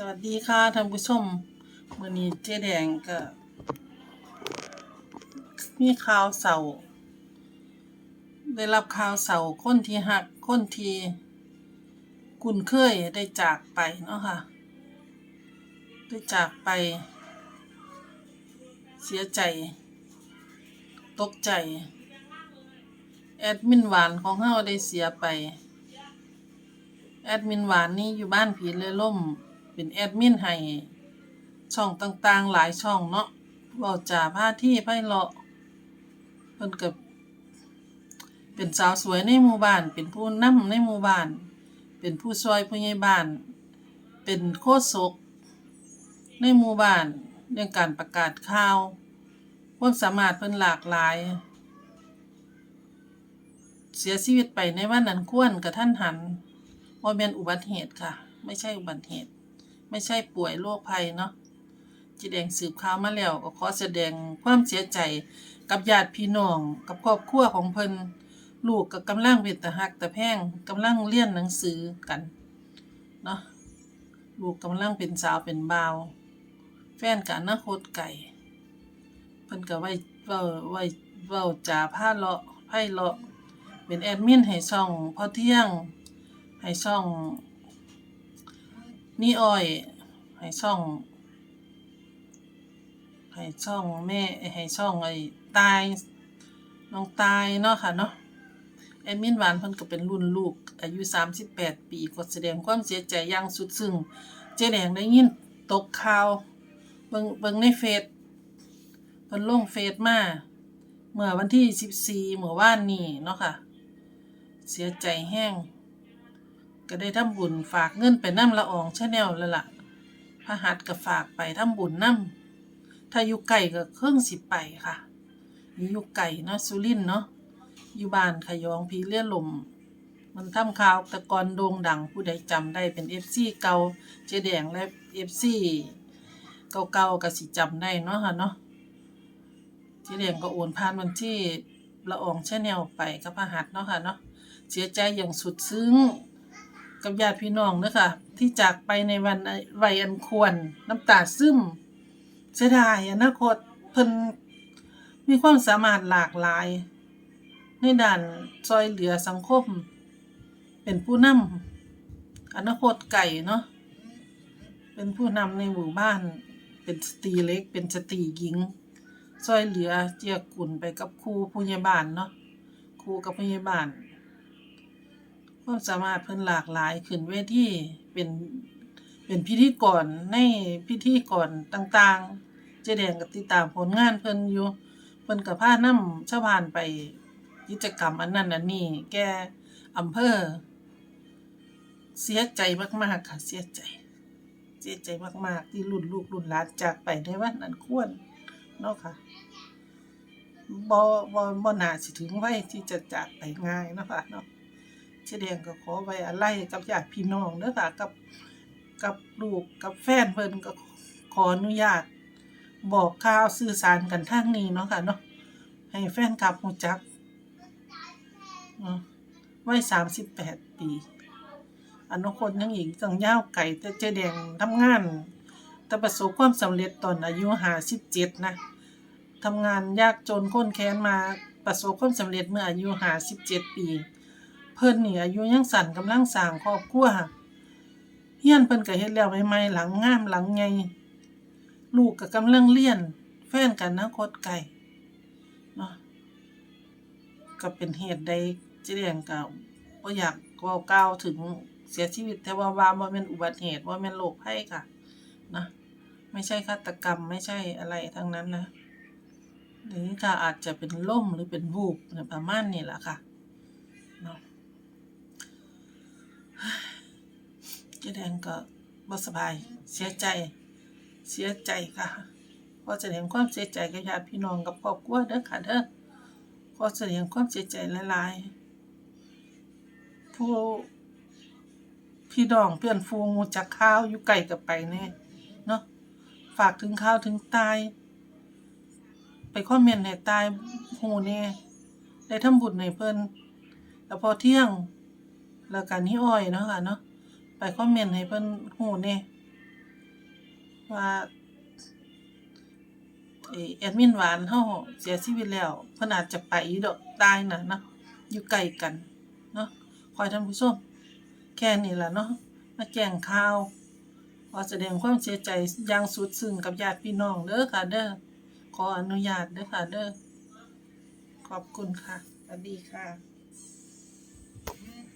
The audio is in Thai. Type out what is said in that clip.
สวัสดีค่ะท่านผู้ชมวันนี้เจ๊แดงก็มีข่าวเสาได้รับข่าวเสาคนที่หักคนที่คุ้นเคยได้จากไปเนาะค่ะ ได้จากไป เสียใจ ตกใจ แอดมินหวานของเฮาได้เสียไป แอดมินหวานนี่อยู่บ้านผีเลยล่ม เป็นแอดมินให้ช่องต่างๆ หลายช่องเนาะเว้าจ่าผ้าที่ไพเราะเพิ่นก็เป็นสาวสวยในหมู่บ้าน เป็นผู้นำในหมู่บ้าน เป็นผู้ช่วยผู้ใหญ่บ้าน เป็นโฆษกในหมู่บ้านเรื่องการประกาศข่าวความสามารถเพิ่นหลากหลาย เสียชีวิตไปในวันนั้นควรกระทันหันว่าเป็นอุบัติเหตุค่ะ ไม่ใช่อุบัติเหตุ ไม่ใช่ป่วยโรคภัยเนาะจีแดงสืบข่าวมาแล้วก็ขอแสดงความเสียใจกับญาติพี่น้องกับครอบครัวของเพิ่นลูกก็กำลังเป็นตะหักตะแพงกำลังเรียนหนังสือกันเนาะลูกกำลังเป็นสาวเป็นบ่าว แฟนกับอนาคตไก่เพิ่นก็ไว้เว้าไว้เว้าจาผ้าเลาะไพ่เลาะเป็นแอดมินให้ช่องพอเที่ยงให้ช่อง นี่อ้อย ให้ช่อง ให้ช่องแม่ให้ช่องไอ้ตายน้องตายเนาะค่ะเนาะแอดมินหวานเพิ่นก็เป็นรุ่นลูก อายุ 38 ปีก็แสดงความเสียใจอย่างสุดซึ้งเจ๊แดงได้ยินตกข่าวเบิ่งเบิ่งในเฟซเพิ่นลงเฟซมาเมื่อวันที่ 14เมื่อวานนี้เนาะค่ะ เสียใจแห้ง ก็ได้ทำบุญฝากเงินไปน้ำละอองชาแนลแล้วล่ะพระหัตถ์ก็ฝากไปทำบุญน้ำถ้าอยู่ไก่ก็เครื่องสิบไปค่ะนี่อยู่ไก่เนาะสุรินเนาะอยู่บ้านขยองพีเลื่อลมมันทำข่าวต่ก่อนโด่งดังผู้ใดจำได้เป็นเอฟซีเก่าเจแดงและเอฟซีเก่าๆก็สิจำได้เนาะค่ะเนาะเจแดงก็โอนผ่านวันที่ละอองชาแนลไปกับพระหัตถ์เนาะค่ะเนาะเสียใจอย่างสุดซึ้ง กับญาติพี่น้องเนะค่ะที่จากไปในวันวัยอันควร น้ำตาซึมเสียดายอนาคตเพิ่นมีความสามารถหลากหลาย ในด้านซอยเหลือสังคม เป็นผู้นำอนาคตไก่เนาะเป็นผู้นำในหมู่บ้าน เป็นสตรีเล็ก เป็นสตรีหญิงซอยเหลือเจียกุ่นไปกับครูผู้ใหญ่บ้านเนาะครูกับผู้ใหญ่บ้าน ความสามารถเพิ่นหลากหลายขึ้นเวทีเป็นเป็นพิธีกรในพิธีกรต่างๆ เจแดงก็ติดตามผลงานเพิ่นอยู่เพิ่นก็พานำชาวบ้านไปกิจกรรมอันนั้นอันนี้แก่อำเภอ เสียใจมากๆค่ะ เสียใจ เสียใจมากๆ ที่รุ่นลูกรุ่นหลานจากไปในวันนั้นควรเนาะค่ะบ่บ่บ่น่าสิถึงวัยที่จะจากไปง่ายเนาะค่ะเนาะ เชดงก็ขอไว้อะไรกับญาติพี่น้องเด้อค่ะกับกับลูกกับแฟนเพิ่นก็ขออนุญาต บอกข่าวสื่อสารกันทางนี้เนาะค่ะเนาะให้แฟนคลับรู้จักเนาะวัย38ปีอนาคตยังอีกต้องย่าวไกลแต่เจแดงทำงาน แต่ประสบความสำเร็จตอนอายุ57นะทำงานยากจนข้นแค้นมาประสบความสำเร็จเมื่ออายุ57ปี เพิ่นนี่อายุยังสั่นกำลังสร้างครอบครัวเฮียนเพิ่นก็เฮ็ดแล้วใหม่ๆหลังงามหลังใหญ่ลูกก็กำลังเรียน แฟนกันอนาคตไกลเนาะก็เป็นเหตุใดจิเรียงก็บ่อยากเว้ากล่าวถึงเสียชีวิตแต่ว่าว่าบ่แม่นอุบัติเหตุบ่แม่นโรคภัยค่ะนะไม่ใช่ฆาตกรรมไม่ใช่อะไรทั้งนั้นนะหรือก็อาจจะเป็นล่มหรือเป็นวูบเนี่ยประมาณนี้แหละค่ะเนาะ เจ๊แดงก็บ่สบาย เสียใจ เสียใจค่ะขอแสดงความเสียใจกับญาติพี่น้องกับครอบครัวเด้อค่ะเด้อขอแสดงความเสียใจหลายๆผู้พี่น้องเพื่อนฟูงูจักข่าวอยู่ไกลกับไปแน่เนาะฝากถึงข่าวถึงตาย ไปคอมเมนต์ให้ตายหูแน่ได้ทำบุญให้เพิ่นแล้วพอเที่ยง แล้วกันนี่อ้อยเนาะค่ะเนาะ ไปคอมเมนต์ให้เพิ่นฮู้แหน่ว่าแอดมินหวานเฮาเสียชีวิตแล้วเพิ่นอาจจะไปอยู่ดอกตายน่ะเนาะอยู่ใกลกันเนาะขอให้ท่านผู้ชมแค่นี้ล่ะเนาะมาแจ้งข่าวขอแสดงความเสียใจอย่างสุดซึ้งกับญาติพี่น้องเด้อค่ะเด้อขออนุญาตเด้อค่ะเด้อขอบคุณค่ะสวัสดีค่ะ